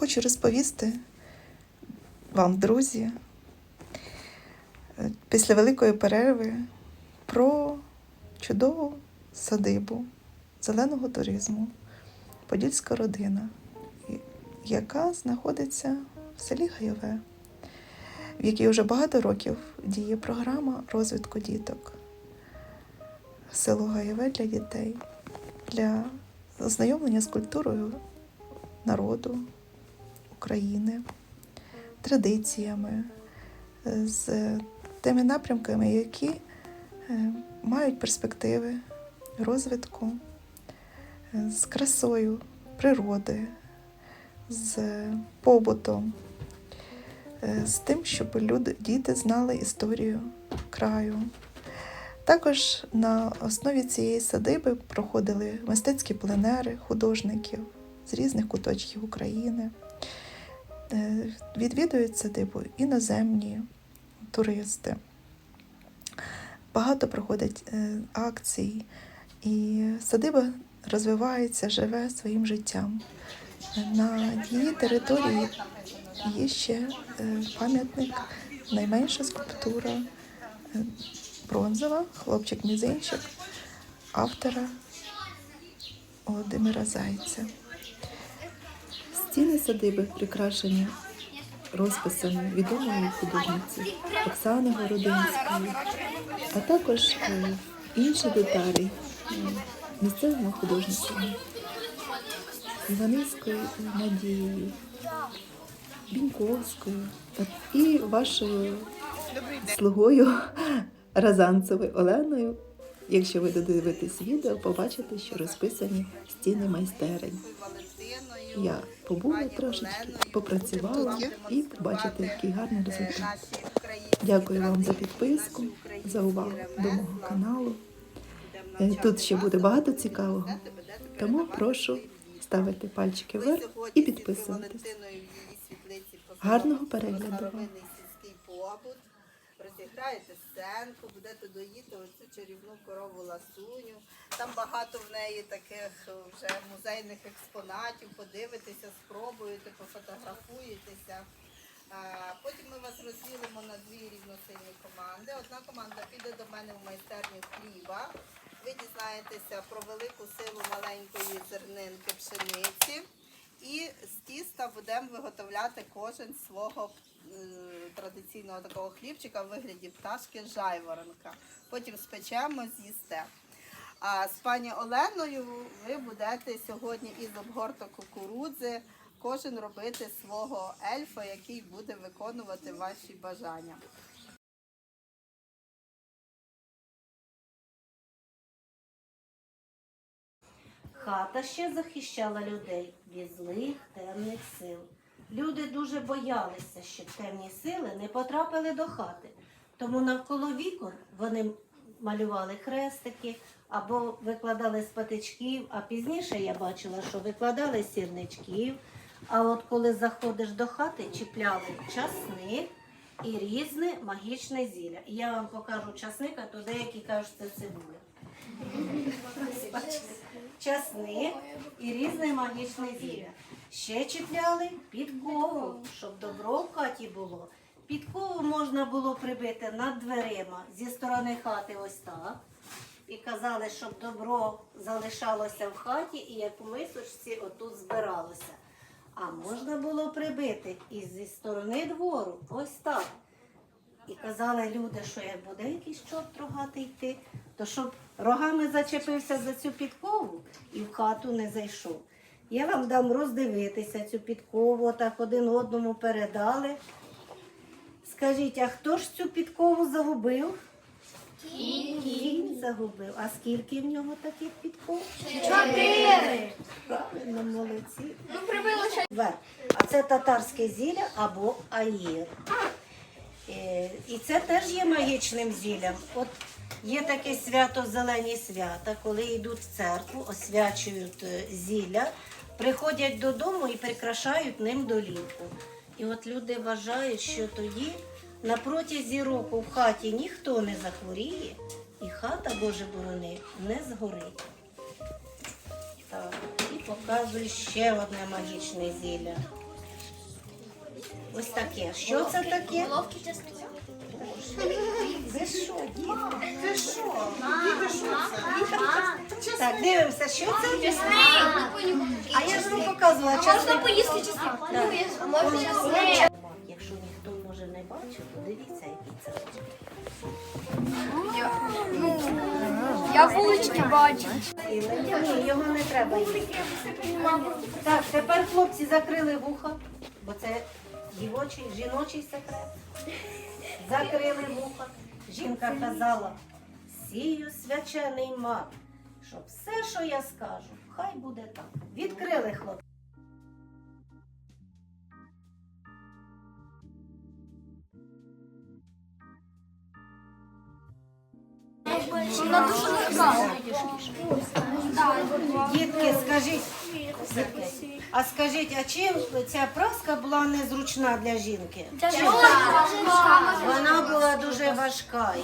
хочу розповісти вам, друзі, після великої перерви про чудову садибу зеленого туризму Подільська родина, яка знаходиться в селі Гайове, в якій вже багато років діє програма розвитку діток. Село Гаєве для дітей, для ознайомлення з культурою народу України, традиціями, е, з тими напрямками, які е, мають перспективи розвитку, е, з красою природи, з побутом, з тим, щоб люди, діти знали історію краю. Також на основі цієї садиби проходили мистецькі пленери художників з різних куточків України. Е, Відвідують садибу іноземні туристи. Багато проходять е, акцій, і садиба розвивається, живе своїм життям. На її території є ще е, пам'ятник, найменша скульптура бронзова, хлопчик-мізинчик автора Володимира Зайця. Стіни садиби прикрашені розписами відомої художниці Оксани Городинської, а також е, інші деталі е, місцевими художниками Іваницькою Надією, Біньковською та- і вашою слугою Разанцевою Оленою. Якщо ви додивитесь відео, побачите, що розписані стіни майстерень. Я побула трошечки, попрацювала і побачите, який гарний результат. Дякую вам за підписку, за увагу до мого каналу. Е, Тут ще буде багато цікавого, тому прошу ставити пальчики вверх і підписуватись. Гарного перегляду. Розіграєте сценку, будете доїти оцю чарівну корову ласуню. Там багато в неї таких е, вже музейних експонатів, подивитеся, спробуєте, пофотографуєтеся. Потім ми вас розділимо на дві рівносильні команди. Одна команда піде до мене в майстерню хліба. Ви дізнаєтеся про велику силу маленької зернинки пшениці. І з тіста будемо виготовляти кожен свого е, традиційного такого хлібчика в вигляді пташки жайворонка. Потім спечемо, з'їсте. А з пані Оленою ви будете сьогодні із обгорток кукурудзи кожен робити свого ельфа, який буде виконувати ваші бажання. Хата ще захищала людей від злих темних сил. Люди дуже боялися, щоб темні сили не потрапили до хати. Тому навколо вікон вони малювали хрестики або викладали з патичків, а пізніше я бачила, що викладали сірничків. А от коли заходиш до хати, чіпляли часник і різне магічне зілля. І я вам покажу часник, а то деякі кажуть, це цибуля. Часник і різне магічне зілля. Ще чіпляли підкову, щоб добро в хаті було. Підкову можна було прибити над дверима зі сторони хати ось так. І казали, щоб добро залишалося в хаті і як у мисочці отут збиралося. А можна було прибити і зі сторони двору ось так. І казали люди, що як буде якийсь чорт рогатий йти, то щоб рогами зачепився за цю підкову і в хату не зайшов. Я вам дам роздивитися цю підкову, так один одному передали. Скажіть, а хто ж цю підкову загубив? Кінь. Кінь загубив. А скільки в нього таких підков? Чотири. Правильно, молодці. Вер. А це татарське зілля або аїр. Е, І це теж є магічним зіллям. От є таке свято зелені свята, коли йдуть в церкву, освячують е, зілля, приходять додому і прикрашають ним долівку. І от люди вважають, що тоді на протязі року в хаті ніхто не захворіє, і хата Боже борони не згорить. Так, і показую ще одне магічне зілля. Ось таке. Що це таке? Головки чесночок. Ви що, діти? Ти що? Діти, що це? Так, дивимося, що це? Чесник. А я ж вам показувала Можна часник. поїсти. Можна чесник. Якщо ніхто може не бачив, то дивіться, який це. Я вулички бачу. Ні, його не треба їсти. Так, тепер хлопці закрили вуха, бо це дівочий, жіночий секрет. Закрили вуха. Жінка казала, сію свячений мак, щоб все, що я скажу, хай буде так. Відкрили хлопці. Вона дуже. Дітки, скажіть, а скажіть, а чим ця праска була незручна для жінки? Вона була дуже важка.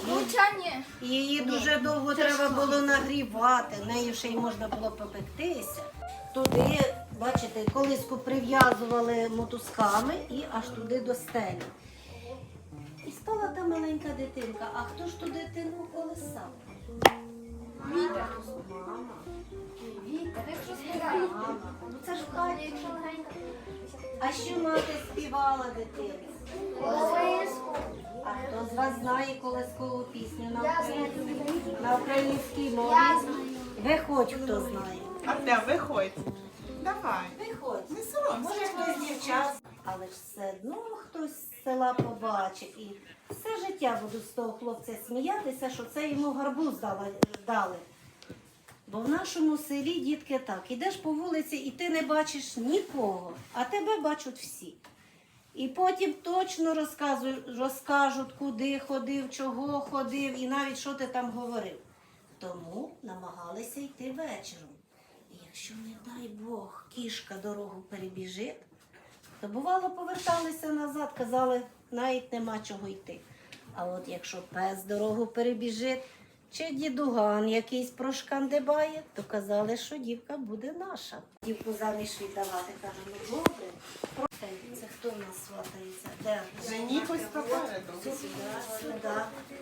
Її, її дуже довго треба було нагрівати, нею ще й можна було попектися. Туди, бачите, колиску прив'язували мотузками і аж туди до стелі. І стала та маленька дитинка. А хто ж ту дитину колисав? Мама. Мама. Ну це ж в хаті. А що мати співала дитині? А хто з вас знає колискову пісню на українській, на українській мові? Виходь, хто знає. Артем, виходь. Давай. Виходь. Не соромся. Може хтось дівчат, але ж все одно хтось села побачить. І все життя буду з того хлопця сміятися, що це йому гарбуз дали. Бо в нашому селі дітки так, ідеш по вулиці і ти не бачиш нікого, а тебе бачать всі. І потім точно розкажуть, куди ходив, чого ходив і навіть що ти там говорив. Тому намагалися йти вечором. І якщо, не дай Бог, кішка дорогу перебіжить, то бувало поверталися назад, казали, навіть нема чого йти. А от якщо пес дорогу перебіжить, чи дідуган якийсь прошкандибає, то казали, що дівка буде наша. Дівку заміж віддавати, каже, ну добре. Це хто в нас сватається? Де? Ось попереду. Сюди, сюди.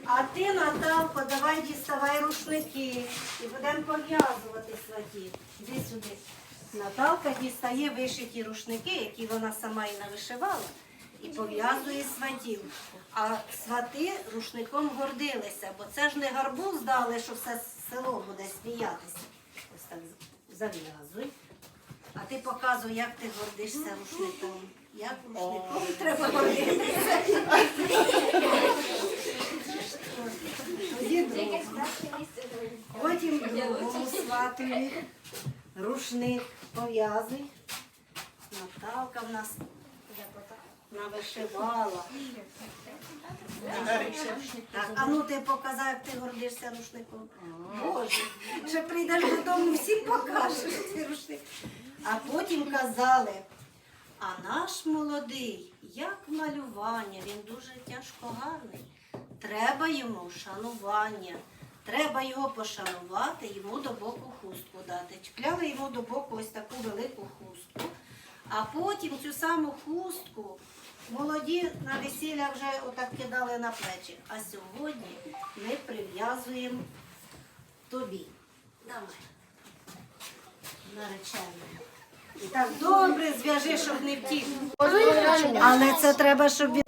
А ти, Наталко, давай діставай рушники і будемо пов'язувати сватів. Іди сюди. Наталка дістає вишиті рушники, які вона сама і навишивала, і пов'язує сватів. А свати рушником гордилися, бо це ж не гарбуз дали, що все село буде сміятися. Ось так зав'язуй. А ти показуй, як ти гордишся рушником. Як рушником треба гордитися. Тоді другу. Потім другому сватові рушник пов'язуй. Наталка в нас навишивала. Так, а ну ти показав, як ти гордишся рушником. Боже, ще прийдеш додому, всім покажеш цей рушник. А потім казали, а наш молодий, як малювання, він дуже тяжко гарний. Треба йому шанування. Треба його пошанувати, йому до боку хустку дати. Чіпляли йому до боку ось таку велику хустку. А потім цю саму хустку молоді на весілля вже отак кидали на плечі. А сьогодні ми прив'язуємо тобі. Давай. Нареченому. І так добре зв'яжи, щоб не втік. Але це треба, щоб він.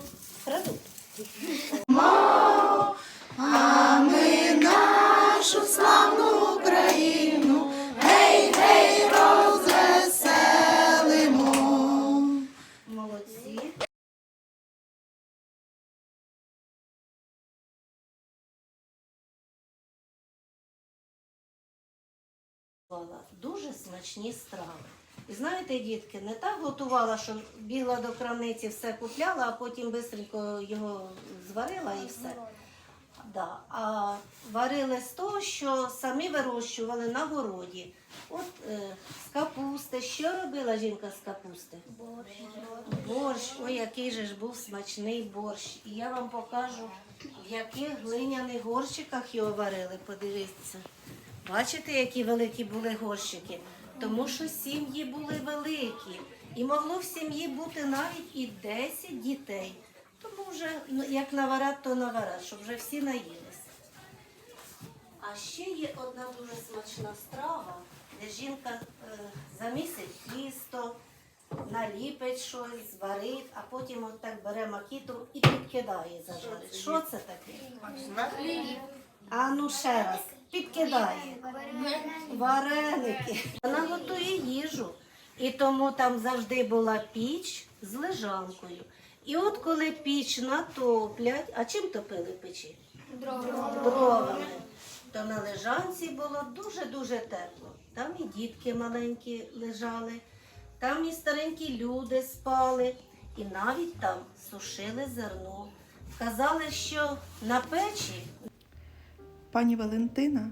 Готувала Дуже смачні страви. І знаєте, дітки, не так готувала, що бігла до крамниці, все купляла, а потім швидко його зварила і все. Да. А варили з того, що самі вирощували на городі. От е, з капусти. Що робила жінка з капусти? Борщ, ой, який же ж був смачний борщ. І я вам покажу, в яких глиняних горщиках його варили. Подивіться. Бачите, які великі були горщики? Тому що сім'ї були великі. І могло в сім'ї бути навіть і 10 дітей. Тому вже ну, як наварат, то наварат, щоб вже всі наїлися. А ще є одна дуже смачна страва, де жінка е, замісить тісто, наліпить щось, зварить, а потім от так бере макітру і підкидає зажарить. Що це таке? А ну ще раз, підкидає. Вареники. Вона готує їжу. І тому там завжди була піч з лежанкою. І от коли піч натоплять, а чим топили печі? Дровами. То на лежанці було дуже-дуже тепло. Там і дітки маленькі лежали, там і старенькі люди спали, і навіть там сушили зерно. Казали, що на печі Пані Валентина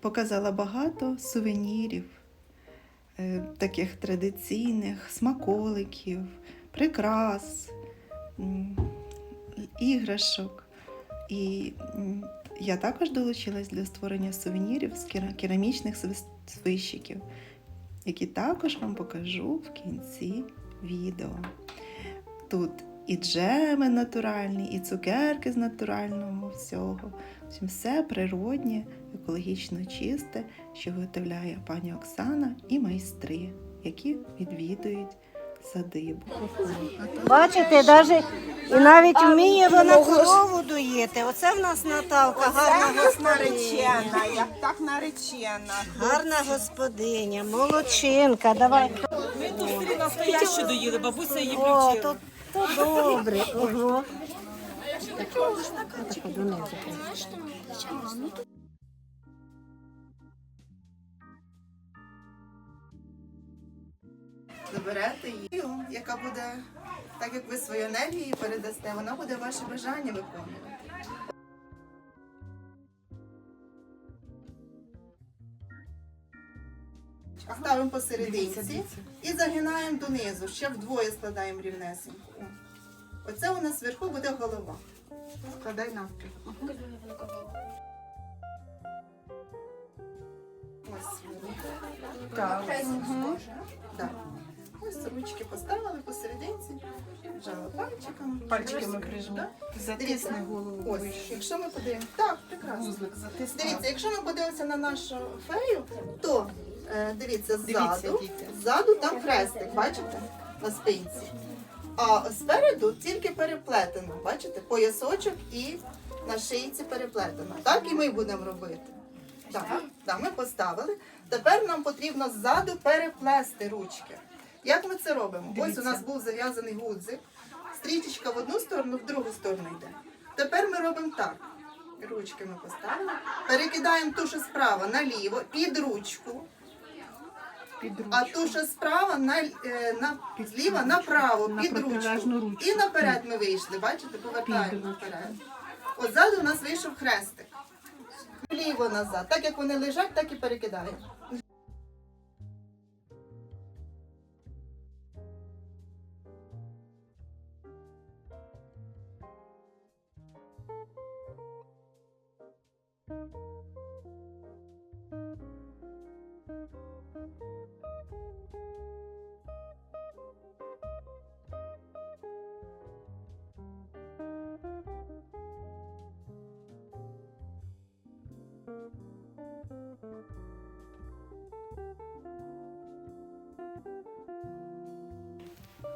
показала багато сувенірів, е, таких традиційних смаколиків, прикрас, іграшок. І я також долучилась для створення сувенірів з керамічних свищиків, які також вам покажу в кінці відео. Тут і джеми натуральні, і цукерки з натурального всього. В общем, все природнє, екологічно чисте, що виготовляє пані Оксана і майстри, які відвідують садибу. Бачите, навіть, і навіть вміє вона корову доїти. Оце в нас Наталка, гарна наречена, як так наречена. Гарна господиня, молодчинка. Давай. Ми тут всі настоящу доїли, бабуся її О. то, добре. Ого. Заберете її, яка буде, так як ви свою енергію передасте, вона буде ваше бажання виконувати. Ставимо посерединці і загинаємо донизу. Ще вдвоє складаємо рівнесенько. О. Оце у нас зверху буде голова. Складай навпіл. Ось. Так. Так. Ось ручки поставили посерединці, вжали пальчиками. Пальчиками прижми. Затисни голову Ось, вище. якщо ми подивимося, так, прекрасно. Вузлик затисни. Дивіться, якщо ми подивимося на нашу фею, то дивіться, Дивіться, ззаду, ззаду там хрестик, бачите, на спинці. А спереду тільки переплетено, бачите, поясочок і на шийці переплетено. Так і ми будемо робити. Так, так, ми поставили. Тепер нам потрібно ззаду переплести ручки. Як ми це робимо? Ось у нас був зав'язаний гудзик, стрічечка в одну сторону, в другу сторону йде. Тепер ми робимо так. Ручки ми поставили. Перекидаємо ту, що справа наліво, під ручку, а ту, що справа на, е, на, зліва направо, На під ручку. ручку. І наперед ми вийшли, бачите, повертаємо наперед. От ззаду у нас вийшов хрестик. Вліво назад. Так як вони лежать, так і перекидаємо.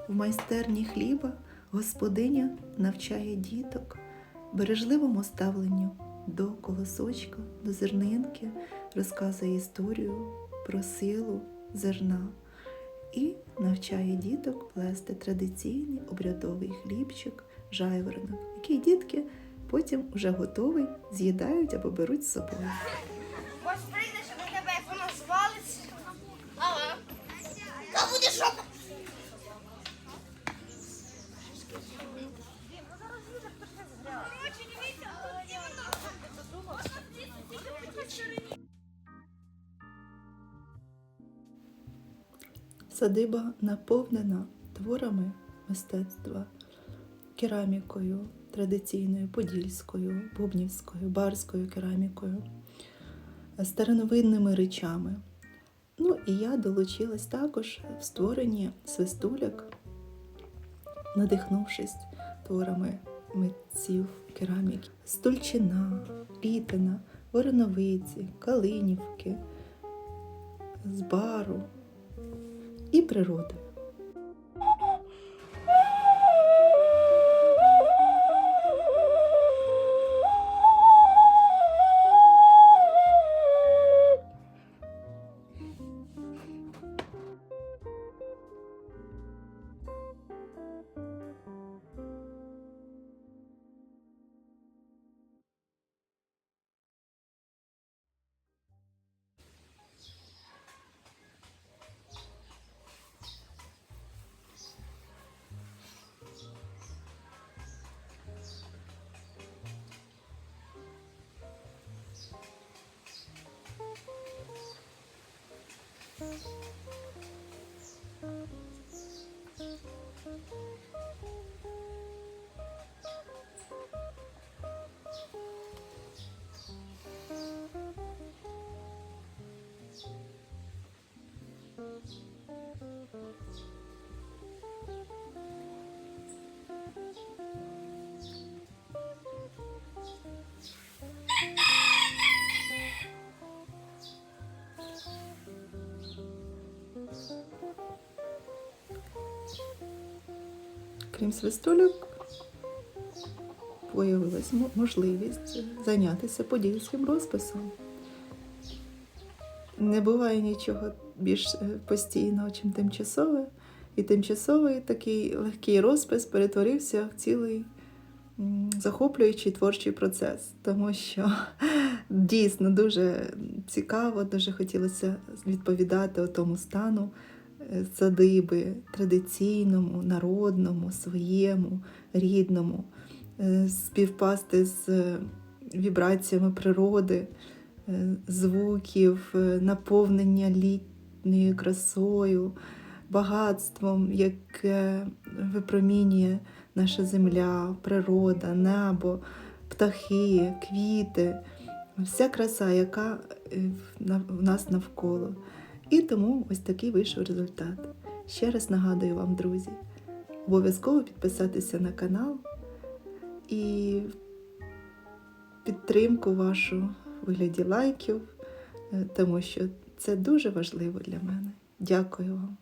В майстерні хліба господиня навчає діток бережливому ставленню до колосочка, до зернинки, розказує історію про силу зерна і навчає діток плести традиційний обрядовий хлібчик, жайворонок, який дітки потім вже готовий з'їдають або беруть з собою. Ось прийдеш до тебе. Ага. Та буде жопа. Садиба наповнена творами мистецтва, керамікою традиційною, подільською, бубнівською, барською керамікою, стариновинними речами. Ну і я долучилась також в створенні свистуляк, надихнувшись творами митців кераміки. Стульчина, Пітина, Вороновиці, Калинівки, з бару і природи. Крім свистульок, появилась мо- можливість зайнятися подільським розписом. Не буває нічого більш е, постійного, чим тимчасове. І тимчасовий такий легкий розпис перетворився в цілий захоплюючий творчий процес, тому що дійсно дуже цікаво, дуже хотілося відповідати тому стану садиби традиційному, народному, своєму, рідному, е, співпасти з е, вібраціями природи, е, звуків, е, наповнення літньою красою, багатством, яке випромінює наша земля, природа, небо, птахи, квіти, вся краса, яка е, в нас навколо. І тому ось такий вийшов результат. Ще раз нагадую вам, друзі, обов'язково підписатися на канал і підтримку вашу в вигляді лайків, е, тому що це дуже важливо для мене. Дякую вам.